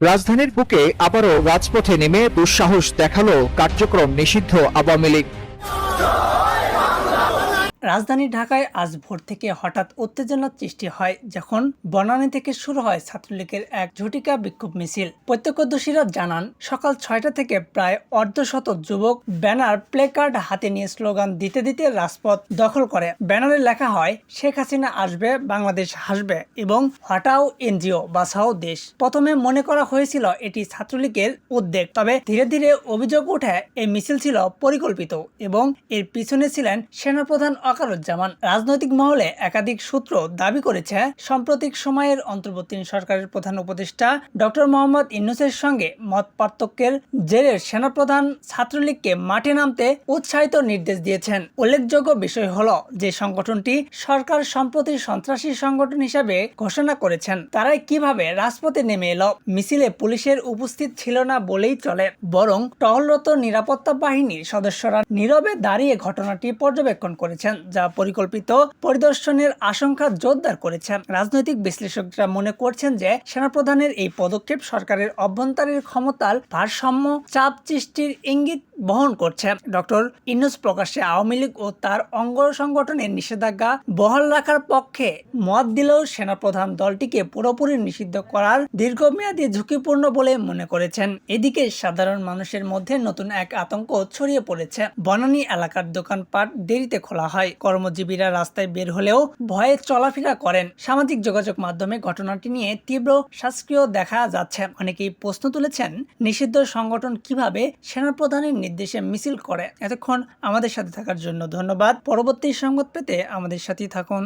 রাজধানীর বুকে আবারও রাজপথে নেমে দুঃসাহস দেখাল কার্যক্রম নিষিদ্ধ আওয়ামী লীগ। রাজধানী ঢাকায় আজ ভোর থেকে হঠাৎ উত্তেজনার সৃষ্টি হয়, যখন বনানী থেকে শুরু হয় ছাত্রলীগের এক ঝটিকা বিক্ষোভ মিছিল। প্রত্যক্ষদর্শীরা জানান, সকাল ছয়টা থেকে প্রায় অর্ধশত যুবক ব্যানার প্লেকার্ড হাতে নিয়ে স্লোগান দিতে দিতে রাজপথ দখল করে। ব্যানারে লেখা হয়, শেখ হাসিনা আসবে, বাংলাদেশ হাসবে এবং হটাও এনজিও বাঁচাও দেশ। প্রথমে মনে করা হয়েছিল এটি ছাত্রলীগের উদ্যোগ তবে ধীরে ধীরে অভিযোগ ওঠে, এই মিছিল ছিল পরিকল্পিত এবং এর পিছনে ছিলেন সেনাপ্রধান অকারুজ্জামান রাজনৈতিক মহলে একাধিক সূত্র দাবি করেছে, সাম্প্রতিক সময়ের অন্তর্বর্তী সরকারের প্রধান উপদেষ্টা ডক্টর মোহাম্মদ ইন্নুসের সঙ্গে মত পার্থক্যের জেরে সেনাপ্রধান ছাত্রলীগকে মাঠে নামতে উৎসাহিত নির্দেশ দিয়েছেন। উল্লেখযোগ্য বিষয় হলো যে সংগঠনটি সরকার সম্প্রতি সন্ত্রাসী সংগঠন হিসাবে ঘোষণা করেছেন, তারাই কীভাবে রাজপথে নেমে এলো, মিছিলে পুলিশের উপস্থিত ছিল না বলেই চলে, বরং টহলরত নিরাপত্তা বাহিনীর সদস্যরা নীরবে দাঁড়িয়ে ঘটনাটি পর্যবেক্ষণ করেছেন। যা পরিকল্পিত পরিদর্শনের আশঙ্কা জোরদার করেছে। রাজনৈতিক বিশ্লেষকরা মনে করছেন যে সেনাপ্রধানের এই পদক্ষেপ সরকারের অভ্যন্তরীণ ক্ষমতার ভারসাম্য, চাপ সৃষ্টির ইঙ্গিত বহন করছে। ডক্টর ইনুস প্রকাশ্যে আওয়ামী লীগ ও তার অঙ্গ সংগঠনের নিষেধাজ্ঞা বহাল রাখার পক্ষে মত দিলেও সেনাপ্রধান দলটিকে পুরোপুরি নিষিদ্ধ করার দীর্ঘমেয়াদী ঝুঁকিপূর্ণ বলে মনে করেছেন। এদিকে সাধারণ মানুষের মধ্যে নতুন এক আতঙ্ক ছড়িয়ে পড়েছে। বনানী এলাকার দোকানপাট দেরিতে খোলা হয়। কর্মজীবীরা রাস্তায় বের হলেও ভয়ে চলাফেরা করেন। সামাজিক যোগাযোগ মাধ্যমে ঘটনাটি নিয়ে তীব্র শাস্ত্রীয় দেখা যাচ্ছে। অনেকেই প্রশ্ন তুলেছেন, নিষিদ্ধ সংগঠন কীভাবে সেনাপ্রধানের নির্দেশে মিছিল করে? এতক্ষণ আমাদের সাথে থাকার জন্য ধন্যবাদ। পরবর্তী সংবাদ পেতে আমাদের সাথেই থাকুন।